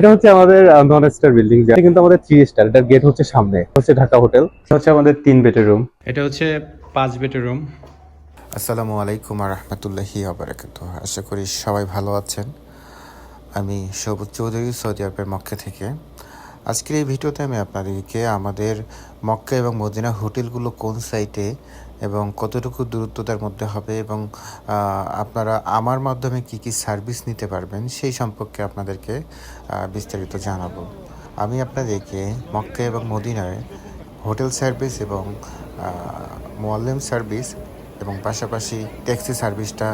এটা হচ্ছে আমাদের নন স্টার বিল্ডিং এটা কিন্তু আমাদের থ্রি স্টার এটার গেট হচ্ছে সামনে হচ্ছে ঢাকা হোটেল এটা হচ্ছে আমাদের তিন বেডের রুম এটা হচ্ছে পাঁচ বেডের রুম আসসালামু আলাইকুম রহমতুল্লাহি আবরাকাত আশা করি সবাই ভালো আছেন। আমি সবুজ চৌধুরী সৌদি আরবের মক্কা থেকে। আজকের এই ভিডিওতে আমি আপনাদেরকে আমাদের মক্কা এবং মদিনা হোটেলগুলো কোন সাইটে এবং কতটুকু দূরত্বতার মধ্যে হবে এবং আপনারা আমার মাধ্যমে কি কি সার্ভিস নিতে পারবেন সেই সম্পর্কে আপনাদেরকে বিস্তারিত জানাব। আমি আপনাদেরকে মক্কা এবং মদিনায় হোটেল সার্ভিস এবং মোয়াল্লেম সার্ভিস এবং পাশাপাশি ট্যাক্সি সার্ভিসটা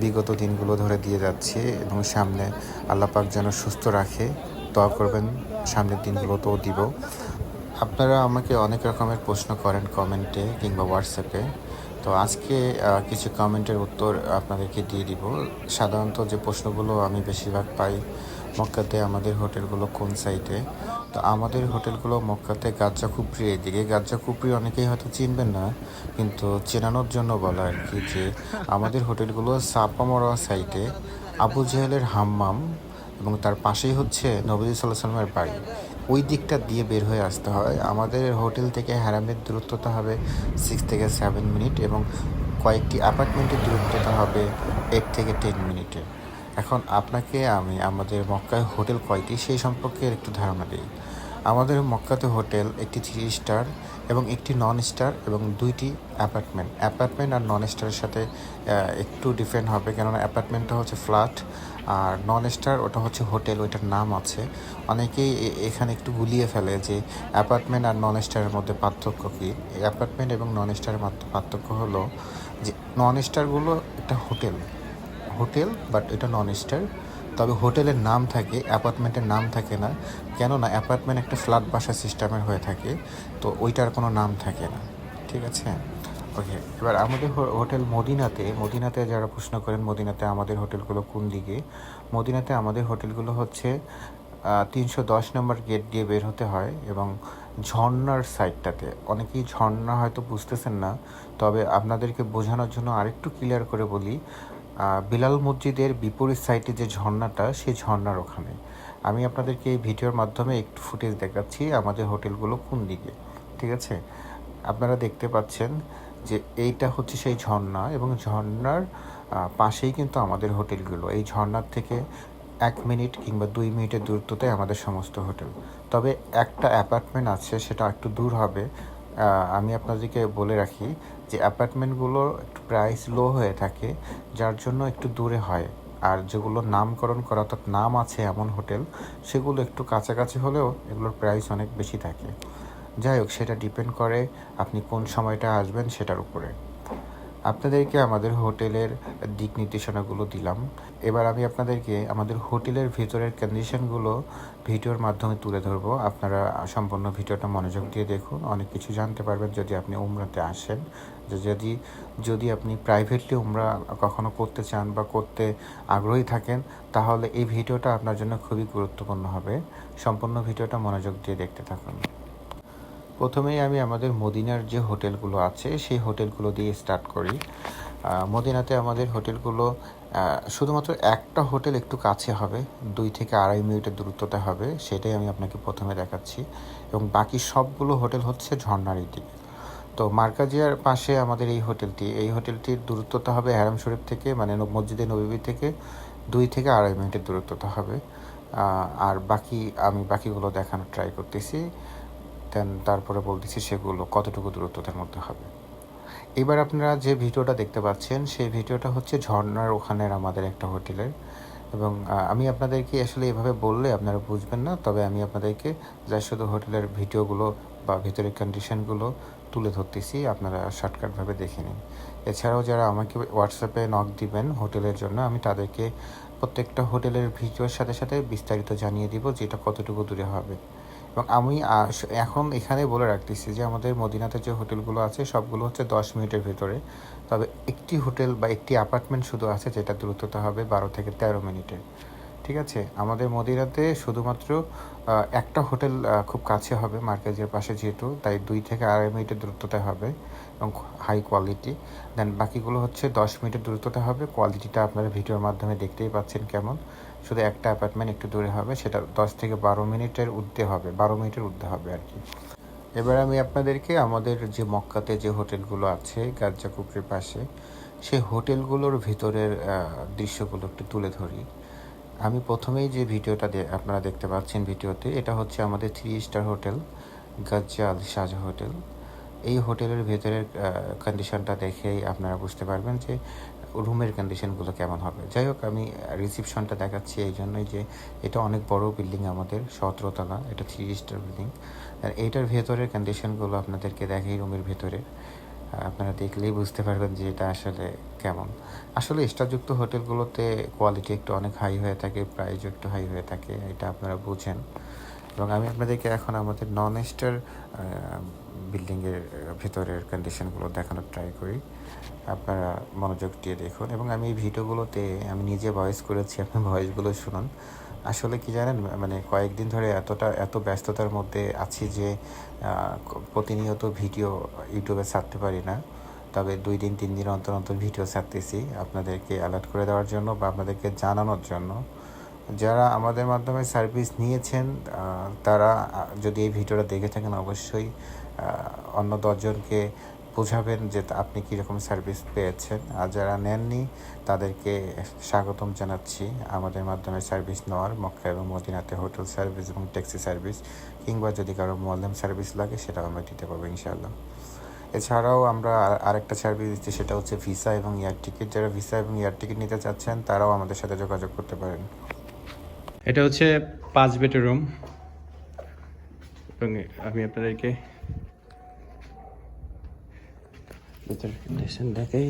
বিগত দিনগুলো ধরে দিয়ে যাচ্ছে এবং সামনে আল্লাপাক যেন সুস্থ রাখে, দোয়া করবেন, সামনের দিনগুলোতেও দিব। আপনারা আমাকে অনেক রকমের প্রশ্ন করেন কমেন্টে কিংবা হোয়াটসঅ্যাপে। তো আজকে কিছু কমেন্টের উত্তর আপনাদেরকে দিয়ে দিব। সাধারণত যে প্রশ্নগুলো আমি বেশিরভাগ পাই মক্কাতে আমাদের হোটেলগুলো কোন সাইটে, তো আমাদের হোটেলগুলো মক্কাতে গাজ্জা খুপড়ি এদিকে গাজ্জা খুপড়ি অনেকেই হয়তো চিনবেন না, কিন্তু চেনানোর জন্য বলা আর কি যে আমাদের হোটেলগুলো সাপামরা সাইটে আবু জাহেলের হাম্মাম এবং তার পাশেই হচ্ছে নবী সাল্লাহ সাল্লামের বাড়ি। ওই দিকটা দিয়ে বের হয়ে আসতে হয়। আমাদের হোটেল থেকে হ্যারামের দূরত্বটা হবে সিক্স থেকে সেভেন মিনিট এবং কয়েকটি অ্যাপার্টমেন্টের দূরত্বটা হবে এইট থেকে টেন মিনিটে। এখন আপনাকে আমি আমাদের মক্কায় হোটেল কয়টি সেই সম্পর্কে একটু ধারণা দিই। আমাদের মক্কাতে হোটেল একটি থ্রি স্টার এবং একটি নন স্টার এবং দুইটি অ্যাপার্টমেন্ট অ্যাপার্টমেন্ট আর নন স্টারের সাথে একটু ডিফারেন্ট হবে। কেননা অ্যাপার্টমেন্টটা হচ্ছে ফ্ল্যাট আর নন স্টার ওটা হচ্ছে হোটেল ওইটার নাম আছে। অনেকেই এখানে একটু গুলিয়ে ফেলে যে অ্যাপার্টমেন্ট আর নন স্টারের মধ্যে পার্থক্য কী? অ্যাপার্টমেন্ট এবং নন স্টারের পার্থক্য হলো যে নন স্টারগুলো একটা হোটেল হোটেল বাট এটা নন স্টার তবে হোটেলের নাম থাকে, অ্যাপার্টমেন্টের নাম থাকে না, কেননা অ্যাপার্টমেন্ট একটা ফ্ল্যাট বাসা সিস্টেমের হয়ে থাকে, তো ওইটার কোনো নাম থাকে না। ঠিক আছে? ওকে, এবার আমাদের হোটেল মদিনাতে মদিনাতে যারা প্রশ্ন করেন, মদিনাতে আমাদের হোটেলগুলো কোন দিকে? মদিনাতে আমাদের হোটেলগুলো হচ্ছে তিনশো দশ নম্বর গেট দিয়ে বের হতে হয় এবং ঝর্ণার সাইডটাতে। অনেকেই ঝর্ণা হয়তো বুঝতেছেন না, তবে আপনাদেরকে বোঝানোর জন্য আরেকটু ক্লিয়ার করে বলি বিলাল মসজিদের বিপরীত সাইডে যে ঝর্ণাটা, সেই ঝর্ণার ওখানে। আমি আপনাদেরকে এই ভিডিওর মাধ্যমে একটু ফুটেজ দেখাচ্ছি আমাদের হোটেলগুলো কোন দিকে, ঠিক আছে? আপনারা দেখতে পাচ্ছেন যে এইটা হচ্ছে সেই ঝর্ণা এবং ঝর্ণার পাশেই কিন্তু আমাদের হোটেলগুলো। এই ঝর্ণার থেকে এক মিনিট কিংবা দুই মিনিটের দূরত্বতে আমাদের সমস্ত হোটেল। তবে একটা অ্যাপার্টমেন্ট আছে, সেটা একটু দূর হবে। আমি আপনাদেরকে বলে রাখি যে অ্যাপার্টমেন্টগুলো একটু প্রাইস লো হয়ে থাকে, যার জন্য একটু দূরে হয়। আর যেগুলো নামকরণ করা, অর্থাৎ নাম আছে এমন হোটেল, সেগুলো একটু কাছাকাছি হলেও এগুলোর প্রাইস অনেক বেশি থাকে। যাই হোক, সেটা ডিপেন্ড করে আপনি কোন সময়টা আসবেন সেটার উপরে। আপনাদেরকে আমাদের হোটেলের দিক নির্দেশনাগুলো দিলাম। এবার আমি আপনাদেরকে আমাদের হোটেলের ভিতরের কন্ডিশনগুলো ভিডিওর মাধ্যমে তুলে ধরবো। আপনারা সম্পূর্ণ ভিডিওটা মনোযোগ দিয়ে দেখুন। অনেক কিছু জানতে পারবেন যদি আপনি উমরাতে আসেন। যদি যদি আপনি প্রাইভেটলি উমরা কখনো করতে চান বা করতে আগ্রহী থাকেন, তাহলে এই ভিডিওটা আপনার জন্য খুবই গুরুত্বপূর্ণ হবে। সম্পূর্ণ ভিডিওটা মনোযোগ দিয়ে দেখতে থাকুন। প্রথমেই আমি আমাদের মদিনার যে হোটেলগুলো আছে, সেই হোটেলগুলো দিয়ে স্টার্ট করি। মদিনাতে আমাদের হোটেলগুলো শুধুমাত্র একটা হোটেল একটু কাছে হবে, দুই থেকে আড়াই মিনিটের দূরত্বতে হবে, সেটাই আমি আপনাকে প্রথমে দেখাচ্ছি। এবং বাকি সবগুলো হোটেল হচ্ছে ঝর্ণার এই দিকে। তো মার্কাজিয়ার পাশে আমাদের এই হোটেলটি, এই হোটেলটির দূরত্বতা হবে হ্যারাম শরীফ থেকে মানে মসজিদে নবী থেকে দুই থেকে আড়াই মিনিটের দূরত্বতা হবে। আর বাকি, আমি বাকিগুলো দেখানোর ট্রাই করতেছি। দেন তারপরে বলতেছি সেগুলো, কতটুকু দূরত্বতার মধ্যে হবে। এবার আপনারা যে ভিডিওটা দেখতে পাচ্ছেন, সেই ভিডিওটা হচ্ছে ঝর্নার ওখানের আমাদের একটা হোটেলের। এবং আমি আপনাদেরকে আসলে এভাবে বললে আপনারা বুঝবেন না, তবে আমি আপনাদেরকে যা শুধু হোটেলের ভিডিওগুলো বা ভিতরের কন্ডিশনগুলো তুলে ধরতেছি, আপনারা শর্টকাটভাবে দেখে নিন। এছাড়াও যারা আমাকে হোয়াটসঅ্যাপে নক দিবেন হোটেলের জন্য, আমি তাদেরকে প্রত্যেকটা হোটেলের ভিডিওর সাথে সাথে বিস্তারিত জানিয়ে দিব যে এটা কতটুকু দূরে হবে। এবং আমি এখন এখানে বলে রাখতেছি যে আমাদের মদিনাতে যে হোটেলগুলো আছে, সবগুলো হচ্ছে দশ মিনিটের ভিতরে। তবে একটি হোটেল বা একটি অ্যাপার্টমেন্ট শুধু আছে যেটা দূরত্বতা হবে বারো থেকে তেরো মিনিটের। ঠিক আছে? আমাদের মদিনাতে শুধুমাত্র একটা হোটেল খুব কাছে হবে মার্কেজের পাশে যেহেতু, তাই দুই থেকে আড়াই মিনিটের দূরত্বতে হবে। এবং হাই কোয়ালিটি দেন বাকিগুলো হচ্ছে দশ মিনিটের দূরত্বতে হবে। কোয়ালিটিটা আপনারা ভিডিওর মাধ্যমে দেখতেই পাচ্ছেন কেমন। শুধু একটা অ্যাপার্টমেন্ট একটু দূরে হবে, সেটা দশ থেকে বারো মিনিটের ঊর্ধ্বে হবে, বারো মিনিটের ঊর্ধ্বে হবে আর কি। এবার আমি আপনাদেরকে আমাদের যে মক্কাতে যে হোটেলগুলো আছে গাজ্জাকুপড়ির পাশে, সেই হোটেলগুলোর ভিতরের দৃশ্যগুলো একটু তুলে ধরি। আমি প্রথমেই যে ভিডিওটা আপনারা দেখতে পাচ্ছেন ভিডিওতে, এটা হচ্ছে আমাদের three star hotel Ghazza Al Shah hotel. এই হোটেলের ভেতরের কন্ডিশনটা দেখেই আপনারা বুঝতে পারবেন যে রুমের কন্ডিশনগুলো কেমন হবে। যাই হোক, আমি রিসিপশনটা দেখাচ্ছি এই জন্যই যে এটা অনেক বড় বিল্ডিং আমাদের, সতেরোতলা, এটা থ্রি স্টার বিল্ডিং আর এইটার ভেতরের কন্ডিশনগুলো আপনাদেরকে দেখাই রুমের ভেতরে আপনারা দেখলেই বুঝতে পারবেন যে এটা আসলে কেমন। আসলে স্টারযুক্ত হোটেলগুলোতে কোয়ালিটি একটু অনেক হাই হয়ে থাকে প্রাইসও একটু হাই হয়ে থাকে, এটা আপনারা বুঝেন। এবং আমি আপনাদেরকে এখন আমাদের নন স্টার বিল্ডিংয়ের ভিতরের কন্ডিশনগুলো দেখানোর ট্রাই করি। আপনারা মনোযোগ দিয়ে দেখুন। এবং আমি এই ভিডিওগুলোতে, আমি নিজে ভয়েস করেছি আপনি ভয়েসগুলো শুনুন। আসলে কি জানেন মানে কয়েকদিন ধরে এতটা, এত ব্যস্ততার মধ্যে আছি যে প্রতিনিয়ত ভিডিও ইউটিউবে ছাড়তে পারি না। তবে দুই দিন, তিন দিন অন্তর অন্তর ভিডিও ছাড়তেছি আপনাদেরকে অ্যালার্ট করে দেওয়ার জন্য বা আপনাদেরকে জানানোর জন্য। যারা আমাদের মাধ্যমে সার্ভিস নিয়েছেন তারা যদি এই ভিডিওটা দেখে থাকেন, অবশ্যই অন্য দশজনকে বোঝাবেন যে আপনি কীরকম সার্ভিস পেয়েছেন। আর যারা নেননি, তাদেরকে স্বাগতম জানাচ্ছি। আমাদের মাধ্যমে সার্ভিস নেওয়ার মক্কা এবং মদিনাতে হোটেল সার্ভিস এবং ট্যাক্সি সার্ভিস কিংবা যদি কারও মলম সার্ভিস লাগে, সেটাও আমরা দিতে পারব ইনশাআল্লাহ। এছাড়াও আমরা আর- আরেকটা সার্ভিস দিচ্ছি, সেটা হচ্ছে ভিসা এবং এয়ার টিকিট যারা ভিসা এবং এয়ার টিকিট নিতে চাচ্ছেন, তারাও আমাদের সাথে যোগাযোগ করতে পারেন। এটা হচ্ছে পাঁচ বেডের রুম এবং আমি আপনাদেরকে ভিতরের কন্ডিশন দেখাই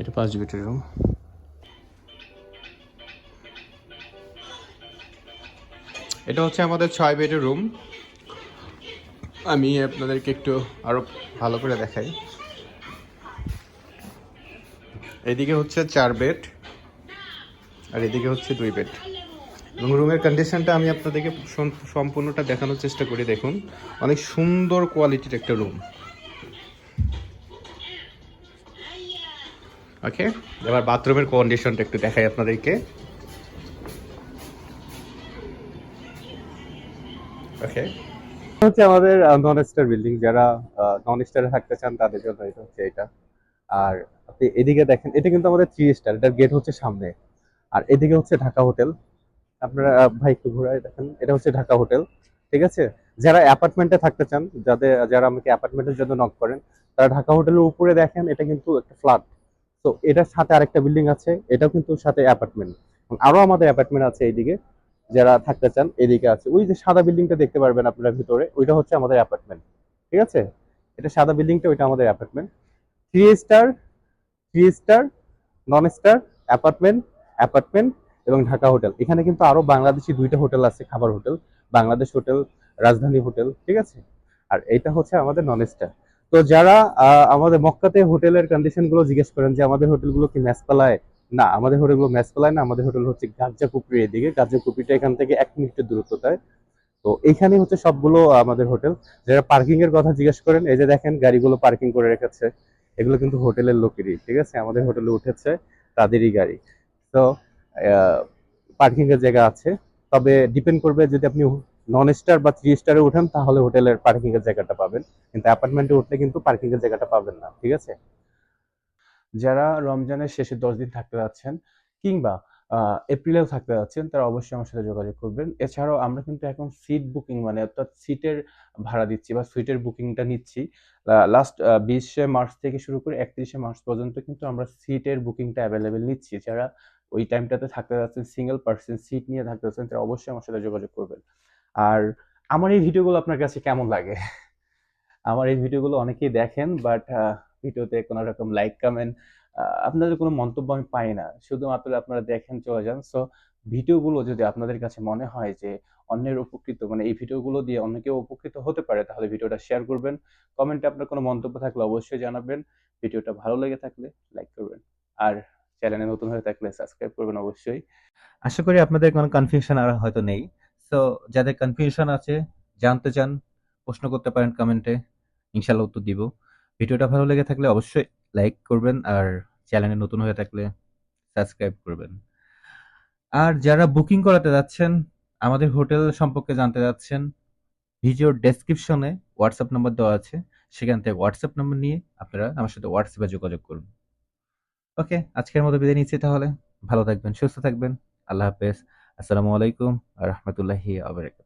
এটা পাঁচ বেডের রুম। এটা হচ্ছে আমাদের ছয় বেডের রুম। আমি আপনাদেরকে একটু আরও ভালো করে দেখাই। এদিকে হচ্ছে চার বেড, আর এদিকে হচ্ছে দুই বেড। এবং রুমের কন্ডিশনটা আমি আপনাদেরকে সম্পূর্ণটা দেখানোর চেষ্টা করি, দেখুন। অনেক সুন্দর কোয়ালিটির একটা রুম ওকে এবার বাথরুমের কন্ডিশনটা একটু দেখাই আপনাদেরকে। ওকে হচ্ছে আমাদের নন স্টার বিল্ডিং যারা নন স্টারে থাকতে চান, তাদের জন্য এটা হচ্ছে এটা। আর আপনি এদিকে দেখেন, এটা কিন্তু আমাদের থ্রি স্টার এটার গেট হচ্ছে সামনে। আর এদিকে হচ্ছে ঢাকা হোটেল আপনারা ভাই একটু ঘুরায় দেখেন। এটা হচ্ছে ঢাকা হোটেল, ঠিক আছে? যারা অ্যাপার্টমেন্টে থাকতে চান, যাদের, যারা আমাকে অ্যাপার্টমেন্টের জন্য নক করেন, তারা ঢাকা হোটেলের উপরে দেখেন, এটা কিন্তু একটা ফ্ল্যাট তো এটার সাথে আরেকটা বিল্ডিং আছে, এটাও কিন্তু সাথে অ্যাপার্টমেন্ট। আরও আমাদের অ্যাপার্টমেন্ট আছে এইদিকে, যারা থাকতে চান, এদিকে আছে। ওই যে সাদা বিল্ডিংটা দেখতে পারবেন আপনারা ভিতরে, ওইটা হচ্ছে আমাদের অ্যাপার্টমেন্ট, ঠিক আছে? এটা সাদা বিল্ডিংটা ওইটা আমাদের apartment. Three star three star non star apartment apartment এবং ঢাকা হোটেল। এখানে কিন্তু আরও বাংলাদেশি দুইটা হোটেল আছে, খাবার hotel, Bangladesh hotel, Rajdhani hotel, ঠিক আছে? আর এটা হচ্ছে আমাদের নন স্টার তো যারা আমাদের মক্কাতে হোটেলের কন্ডিশনগুলো জিজ্ঞেস করেন যে আমাদের হোটেলগুলো কি ম্যাচ পালায় না, আমাদের হোটেলগুলো ম্যাচ পালায় না, আমাদের হোটেল হচ্ছে গাজ্জা কুপড়ি এদিকে। গাজ্জা কুপড়িটা এখান থেকে এক মিনিটের দূরত্বতায় তো এইখানে হচ্ছে সবগুলো আমাদের হোটেল। যারা পার্কিং এর কথা জিজ্ঞেস করেন, এই যে দেখেন গাড়িগুলো পার্কিং করে রেখেছে। এগুলো কিন্তু হোটেলের লোকেরই, ঠিক আছে? আমাদের হোটেলে উঠেছে তাদেরই গাড়ি। তো পার্কিং এর জায়গা আছে। তবে ডিপেন্ড করবে যদি আপনি নন স্টার বা থ্রি স্টারে উঠেন, তাহলে হোটেলের পার্কিং এর জায়গাটা পাবেন। কিন্তু অ্যাপার্টমেন্টে উঠলে কিন্তু পার্কিং এর জায়গাটা পাবেন না, ঠিক আছে? যারা রমজানের শেষে দশ দিন থাকতে যাচ্ছেন কিংবা এপ্রিলেও থাকতে যাচ্ছেন, তারা অবশ্যই আমার সাথে যোগাযোগ করবেন। এছাড়াও আমরা কিন্তু এখন সিট বুকিং মানে অর্থাৎ সিটের ভাড়া দিচ্ছি বা সিটের বুকিংটা নিচ্ছি। লাস্ট বিশে মার্চ থেকে শুরু করে একত্রিশে মার্চ পর্যন্ত কিন্তু আমরা সিটের বুকিংটা অ্যাভেলেবেল নিচ্ছি। যারা ওই টাইমটাতে থাকতে যাচ্ছেন সিঙ্গেল পার্সন সিট নিয়ে থাকতে যাচ্ছেন, তারা অবশ্যই আমার সাথে যোগাযোগ করবেন। আর আমার এই ভিডিওগুলো আপনার কাছে কেমন লাগে? আমার এই ভিডিওগুলো অনেকেই দেখেন বাট ভিডিওতে কোনো রকম লাইক কমেন্ট আপনাদের কোনো মন্তব্য আমি পাই না। শুধুমাত্র আপনারা দেখেন, চলে যান। সো ভিডিওগুলো যদি আপনাদের কাছে মনে হয় যে অন্যের উপকৃত মানে এই ভিডিওগুলো দিয়ে অন্য কেউ উপকৃত হতে পারে, তাহলে ভিডিওটা শেয়ার করবেন। কমেন্টে আপনার কোনো মন্তব্য থাকলে অবশ্যই জানাবেন। ভিডিওটা ভালো লেগে থাকলে লাইক করবেন। আর চ্যানেলে নতুন হয়ে থাকলে সাবস্ক্রাইব করবেন অবশ্যই। আশা করি আপনাদের কোনো কনফিউশন আর হয়তো নেই। তো যাদের কনফিউশন আছে, জানতে চান, প্রশ্ন করতে পারেন কমেন্টে ইনশাল্লাহ উত্তর দিব। ভিডিওটা ভালো লেগে থাকলে অবশ্যই লাইক করবেন আর চ্যানেলে নতুন হয়ে থাকলে সাবস্ক্রাইব করবেন। আর যারা বুকিং করাতে যাচ্ছেন, আমাদের হোটেল সম্পর্কে জানতে যাচ্ছেন ভিডিওর ডেসক্রিপশনে হোয়াটসঅ্যাপ নাম্বার দেওয়া আছে। সেখান থেকে হোয়াটসঅ্যাপ নাম্বার নিয়ে আপনারা আমার সাথে হোয়াটসঅ্যাপে যোগাযোগ করুন। ওকে, আজকের মতো বিদায় নিচ্ছি তাহলে। ভালো থাকবেন, সুস্থ থাকবেন। আল্লাহ হাফেজ। আসসালামু আলাইকুম রহমতুল্লাহি আবরাকাত